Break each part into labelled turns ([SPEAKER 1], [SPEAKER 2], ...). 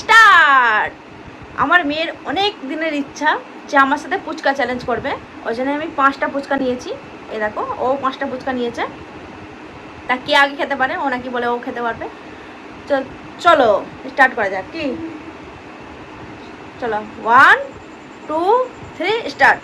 [SPEAKER 1] Start! আমার মেয়ের অনেক দিনের ইচ্ছা যে আমার সাথে ফুচকা চ্যালেঞ্জ করবে। ওই জন্য আমি পাঁচটা ফুচকা নিয়েছি। এই দেখো, ও পাঁচটা ফুচকা নিয়েছে। তা কে আগে খেতে পারে? ও নাকি বলে ও খেতে পারবে। চল, চলো স্টার্ট করা যাক, কি? চলো ওয়ান টু থ্রি স্টার্ট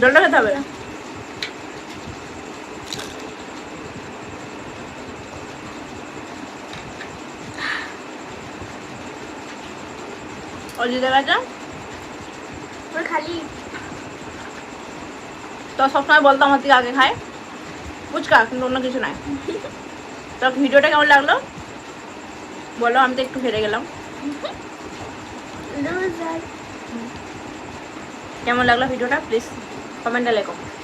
[SPEAKER 1] জলটা খেতে হবে? অজিতে গেছে
[SPEAKER 2] খালি?
[SPEAKER 1] তো সবসময় বলতো আমার থেকে আগে খায়। ফুচকা কিন্তু অন্য কিছু নাই তো ভিডিওটা কেমন লাগল? বলো আমি তো একটু হেরে গেলাম। কেমন লাগল ভিডিওটা? Please Coméntale cómo.